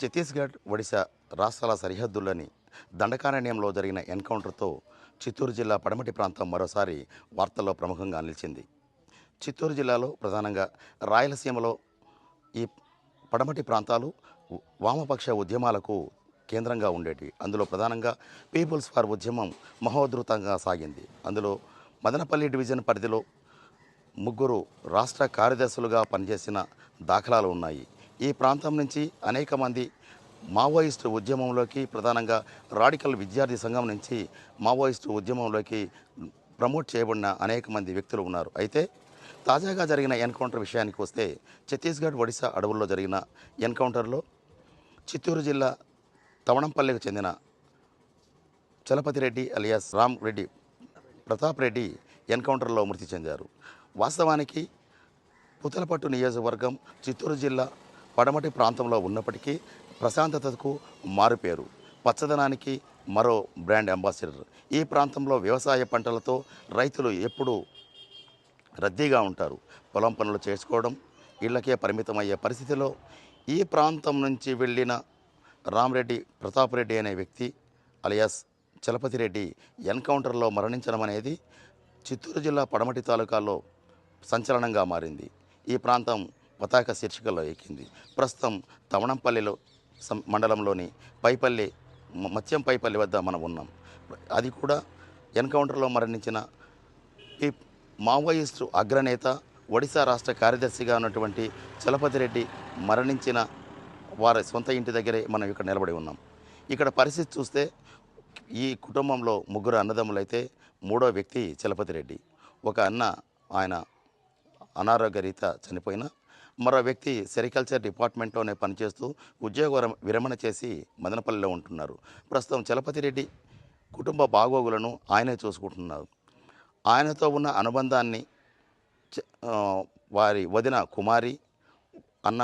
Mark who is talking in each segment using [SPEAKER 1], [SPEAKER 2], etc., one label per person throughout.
[SPEAKER 1] ఛత్తీస్గఢ్ ఒడిశా రాష్ట్రాల సరిహద్దుల్లోని దండకారణ్యంలో జరిగిన ఎన్కౌంటర్తో చిత్తూరు జిల్లా పడమటి ప్రాంతం మరోసారి వార్తల్లో ప్రముఖంగా నిలిచింది. చిత్తూరు జిల్లాలో ప్రధానంగా రాయలసీమలో ఈ పడమటి ప్రాంతాలు వామపక్ష ఉద్యమాలకు కేంద్రంగా ఉండేటి అందులో ప్రధానంగా పీపుల్స్ ఫార్ ఉద్యమం మహోధృతంగా సాగింది. అందులో మదనపల్లి డివిజన్ పరిధిలో ముగ్గురు రాష్ట్ర కార్యదర్శులుగా పనిచేసిన దాఖలాలు ఉన్నాయి. ఈ ప్రాంతం నుంచి అనేక మంది మావోయిస్టు ఉద్యమంలోకి ప్రధానంగా రాడికల్ విద్యార్థి సంఘం నుంచి మావోయిస్టు ఉద్యమంలోకి ప్రమోట్ చేయబడిన అనేక మంది వ్యక్తులు ఉన్నారు. అయితే తాజాగా జరిగిన ఎన్కౌంటర్ విషయానికి వస్తే ఛత్తీస్గఢ్ ఒడిశా అడవుల్లో జరిగిన ఎన్కౌంటర్లో చిత్తూరు జిల్లా తవణంపల్లికి చెందిన చలపతి రెడ్డి అలియాస్ రామ్ రెడ్డి ప్రతాప్ రెడ్డి ఎన్కౌంటర్లో మృతి చెందారు. వాస్తవానికి పుతలపట్టు నియోజకవర్గం చిత్తూరు జిల్లా పడమటి ప్రాంతంలో ఉన్నప్పటికీ ప్రశాంతతకు మారుపేరు. పచ్చదనానికి మరో బ్రాండ్ అంబాసిడర్. ఈ ప్రాంతంలో వ్యవసాయ పంటలతో రైతులు ఎప్పుడూ రద్దీగా ఉంటారు. పొలం పనులు చేసుకోవడం ఇళ్ళకే పరిమితమయ్యే పరిస్థితిలో ఈ ప్రాంతం నుంచి వెళ్ళిన రామరెడ్డి ప్రతాప్ రెడ్డి అనే వ్యక్తి అలియాస్ చలపతి రెడ్డి ఎన్కౌంటర్లో మరణించడం అనేది చిత్తూరు జిల్లా పడమటి తాలూకాలో సంచలనంగా మారింది. ఈ ప్రాంతం పతాక శీర్షికలో ఎక్కింది. ప్రస్తుతం తవణంపల్లిలో మండలంలోని పైపల్లి మ- పైపల్లి వద్ద మనం ఉన్నాం. అది కూడా ఎన్కౌంటర్లో మరణించిన ఈ మావోయిస్టు అగ్రనేత ఒడిశా రాష్ట్ర కార్యదర్శిగా ఉన్నటువంటి చలపతి రెడ్డి మరణించిన వారి సొంత ఇంటి దగ్గరే మనం ఇక్కడ నిలబడి ఉన్నాం. ఇక్కడ పరిస్థితి చూస్తే ఈ కుటుంబంలో ముగ్గురు అన్నదమ్ములైతే మూడో వ్యక్తి చలపతి రెడ్డి. ఒక అన్న ఆయన అనారోగ్య రీత్యా చనిపోయిన మరో వ్యక్తి సెరికల్చర్ డిపార్ట్మెంట్లోనే పనిచేస్తూ ఉద్యోగ విరమణ చేసి మదనపల్లిలో ఉంటున్నారు. ప్రస్తుతం చలపతి రెడ్డి కుటుంబ బాగోగులను ఆయనే చూసుకుంటున్నారు. ఆయనతో ఉన్న అనుబంధాన్ని వారి వదిన కుమారి అన్న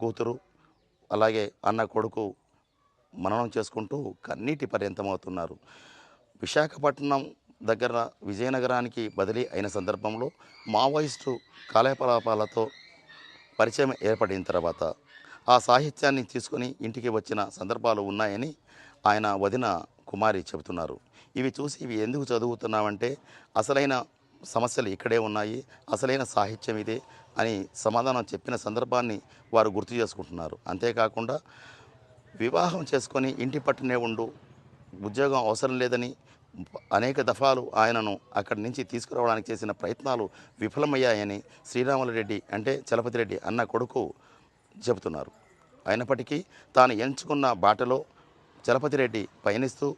[SPEAKER 1] కూతురు అలాగే అన్న కొడుకు మననం చేసుకుంటూ కన్నీటి పర్యంతమవుతున్నారు. విశాఖపట్నం దగ్గర విజయనగరానికి బదిలీ అయిన సందర్భంలో మావోయిస్టు కార్యకలాపాలతో పరిచయం ఏర్పడిన తర్వాత ఆ సాహిత్యాన్ని తీసుకొని ఇంటికి వచ్చిన సందర్భాలు ఉన్నాయని ఆయన వదిన కుమారి చెబుతున్నారు. ఇవి చూసి ఇవి ఎందుకు చదువుతున్నామంటే అసలైన సమస్యలు ఇక్కడే ఉన్నాయి అసలైన సాహిత్యం ఇదే అని సమాధానం చెప్పిన సందర్భాన్ని వారు గుర్తు చేసుకుంటున్నారు. అంతేకాకుండా వివాహం చేసుకొని ఇంటి పట్టునే ఉండు ఉద్యోగం అవసరం లేదని అనేక దఫాలు ఆయనను అక్కడి నుంచి తీసుకురావడానికి చేసిన ప్రయత్నాలు విఫలమయ్యాయని శ్రీరాములరెడ్డి అంటే చలపతి రెడ్డి అన్న కొడుకు చెబుతున్నారు. అయినప్పటికీ తాను ఎంచుకున్న బాటలో చలపతి రెడ్డి పయనిస్తూ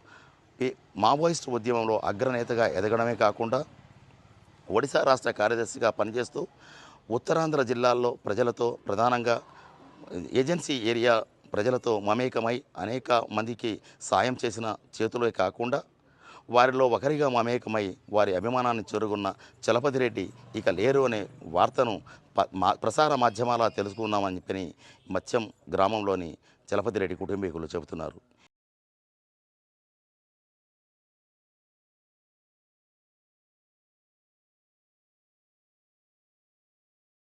[SPEAKER 1] మావోయిస్టు మావోయిస్ట్ ఉద్యమంలో అగ్రనేతగా ఎదగడమే కాకుండా ఒడిశా రాష్ట్ర కార్యదర్శిగా పనిచేస్తూ ఉత్తరాంధ్ర జిల్లాల్లో ప్రజలతో ప్రధానంగా ఏజెన్సీ ఏరియా ప్రజలతో మమేకమై అనేక మందికి సాయం చేసిన చేతులే కాకుండా వారిలో ఒకరిగా మమేకమై వారి అభిమానాన్ని చెరుగున్న చలపతి రెడ్డి ఇక లేరు అనే వార్తను ప- మా ప్రసార మాధ్యమాల తెలుసుకుందామని చెప్పని మత్స్యం గ్రామంలోని చలపతి రెడ్డి కుటుంబీకులు చెబుతున్నారు.